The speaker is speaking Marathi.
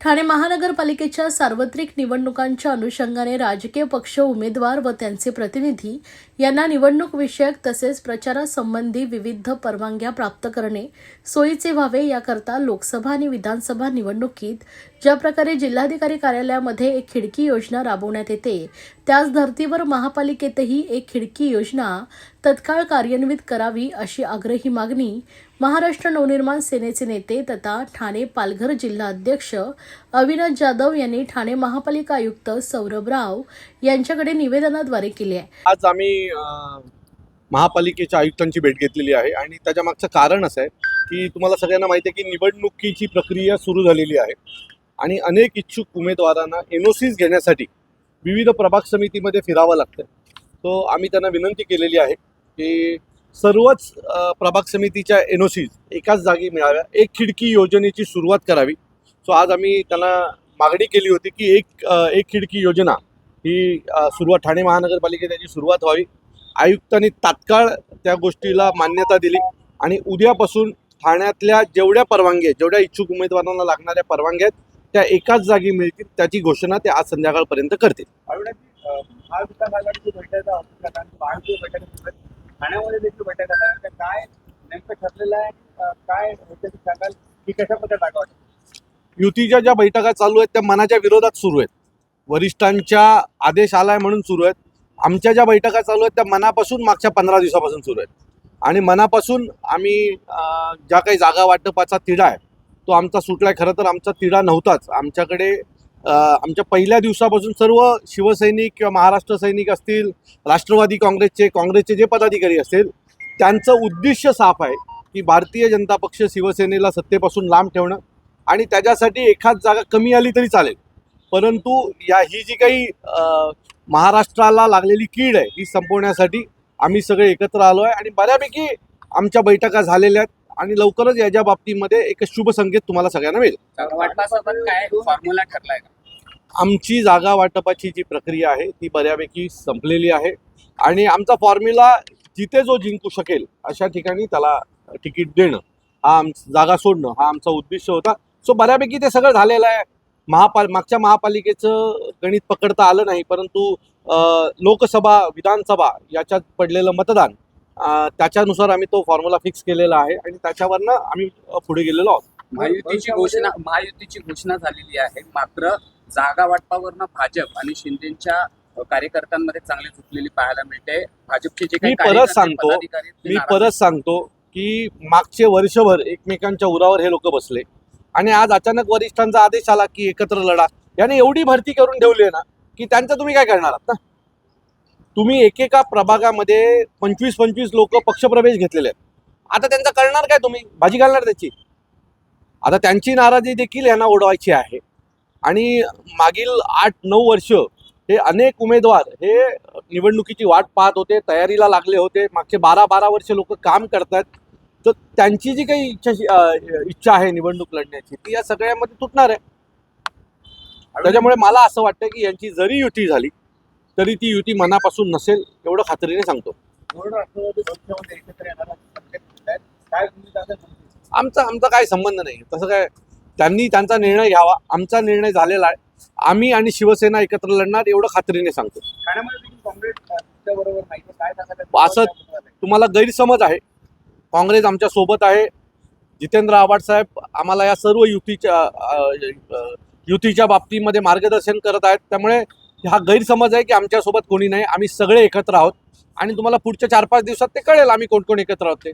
ठाणे महानगरपालिकेच्या सार्वत्रिक निवडणुकांच्या अनुषंगाने राजकीय पक्ष उमेदवार व त्यांचे प्रतिनिधी यांना निवडणूक विषयक तसेच प्रचारासंबंधी विविध परवानग्या प्राप्त करणे सोयीचे व्हावे याकरता लोकसभा आणि विधानसभा निवडणुकीत ज्या प्रकारे जिल्हाधिकारी कार्यालयामध्ये एक खिडकी योजना राबवण्यात येते त्याच धर्तीवर महापालिकेतही एक खिडकी योजना तत्काळ कार्यान्वित करावी अशी आग्रही मागणी महाराष्ट्र नवनिर्माण सेनेचे नेते तथा ठाणे पालघर जिल्हा अध्यक्ष अविनाश जाधव यांनी ठाणे महापालिका आयुक्त सौरभ राव यांच्याकडे निवेदनाद्वारे केली आहे. आज आम्ही महापालिकेच्या आयुक्तांची भेट घेतलेली आहे आणि त्याच्या मागचं कारण असं आहे की तुम्हाला सगळ्यांना माहिती आहे की निवडणुकीची प्रक्रिया सुरू झालेली आहे. आणि अनेक इच्छुक उमेदवारांना एनओसीज घेण्यासाठी विविध प्रभाग समितीमध्ये फिरावं लागतं तो आम्ही त्यांना विनंती केलेली आहे की सर्वच प्रभाग समितीच्या एनओसीज एकाच जागी मिळाव्या. एक खिडकी योजनेची सुरुवात करावी. सो आज आम्ही त्यांना मागणी केली होती की एक एक खिडकी योजना ही सुरुवात ठाणे महानगरपालिकेत त्याची सुरुवात व्हावी. आयुक्तांनी तात्काळ त्या गोष्टीला मान्यता दिली आणि उद्यापासून ठाण्यातल्या जेवढ्या परवानग्या आहेत जेवढ्या इच्छुक उमेदवारांना लागणाऱ्या परवानग्या आहेत त्या एकाच जागी मिळतील त्याची घोषणा ते आज संध्याकाळपर्यंत करतील. युतीच्या ज्या बैठका चालू आहेत त्या मनाच्या विरोधात सुरू आहेत. वरिष्ठांच्या आदेश आलाय म्हणून सुरू आहेत. आमच्या ज्या बैठका चालू आहेत त्या मनापासून मागच्या पंधरा दिवसापासून सुरू आहेत. आणि मनापासून आम्ही ज्या काही जागा वाटपाचा तिढा आहे तो आमचा सुटलाय. खरं तर आमचा तिढा नव्हताच. आमच्याकडे आमच्या पहिल्या दिवसापासून सर्व शिवसैनिक किंवा महाराष्ट्र सैनिक असतील राष्ट्रवादी काँग्रेसचे काँग्रेसचे जे पदाधिकारी असतील त्यांचं उद्दिष्ट साफ आहे की भारतीय जनता पक्ष शिवसेनेला सत्तेपासून लांब ठेवणं आणि त्याच्यासाठी एखाद जागा कमी आली तरी चालेल. परंतु या ही जी काही महाराष्ट्राला लागलेली कीड आहे ही संपवण्यासाठी आम्ही सगळे एकत्र आलो आहे आणि बऱ्यापैकी आमच्या बैठका झालेल्या आहेत. आणि लवकरच याच्या बाबतीमध्ये एक शुभ संकेत तुम्हाला सगळ्यांना मिळेल. फॉर्म्युला ठरलाय आमची जागा वाटपाची जी प्रक्रिया आहे ती बऱ्यापैकी संपलेली आहे. आणि आमचा फॉर्म्युला जिथे जो जिंकू शकेल अशा ठिकाणी त्याला तिकीट देणं हा आम जागा सोडणं हा आमचा उद्देश होता. सो बऱ्यापैकी ते सगळं झालेलं आहे. महापाल मागच्या महापालिकेचं गणित पकडता आलं नाही परंतु लोकसभा विधानसभा याच्यात पडलेलं मतदान त्याच्यानुसार आम्ही तो फॉर्म्युला फिक्स केलेला आहे आणि त्याच्यावरनं आम्ही पुढे गेलेलो आहोत. महायुतीची घोषणा महायुतीची घोषणा झालेली आहे. मात्र जागा वाटपावरनं भाजप आणि शिंदेच्या कार्यकर्त्यांमध्ये चांगली झुकलेली पाहायला मिळते. भाजपचे जे काही मी परत सांगतो, मी परत सांगतो की मागचे वर्षभर एकमेकांच्या उरावर हे लोक बसले. आणि आज अचानक वरिष्ठांचा आदेश आला की एकत्र लढा. याने एवढी भरती करून ठेवली आहे ना की त्यांचं तुम्ही काय करणार आहात ना? तुम्ही एकेका प्रभागामध्ये पंचवीस पंचवीस लोक पक्षप्रवेश घेतलेले आहेत. आता त्यांचं करणार काय तुम्ही? भाजी घालणार त्याची. आता त्यांची नाराजी देखील यांना ओढवायची आहे. आणि मागील आठ नऊ वर्ष हे अनेक उमेदवार हे निवडणुकीची वाट पाहत होते तयारीला लागले होते. मागचे बारा बारा वर्ष लोक काम करतात तर त्यांची जी काही इच्छा इच्छा आहे निवडणूक लढण्याची ती या सगळ्यामध्ये तुटणार आहे. त्याच्यामुळे मला असं वाटतं की यांची जरी युती झाली तरी ती युती मनापासून नसेल एवढं खात्रीने सांगतो? आमचा आमचा काय संबंध नाही. तसं काय त्यांनी त्यांचा निर्णय घ्यावा. आमचा निर्णय झालेला आहे. आम्ही आणि शिवसेना एकत्र लढणार एवढं खात्रीने सांगतो. असं- तुम्हाला गैरसमज आहे. काँग्रेस आमच्यासोबत आहे. जितेंद्र आव्हाड साहेब आम्हाला या सर्व युतीच्या युतीच्या बाबतीमध्ये मार्गदर्शन करत आहेत. त्यामुळे हा गैरसमज आहे की आमच्यासोबत कोणी नाही. आम्ही सगळे एकत्र आहोत. आणि तुम्हाला पुढच्या चार पाच दिवसात ते कळेल आम्ही कोण कोण एकत्र आहोत ते.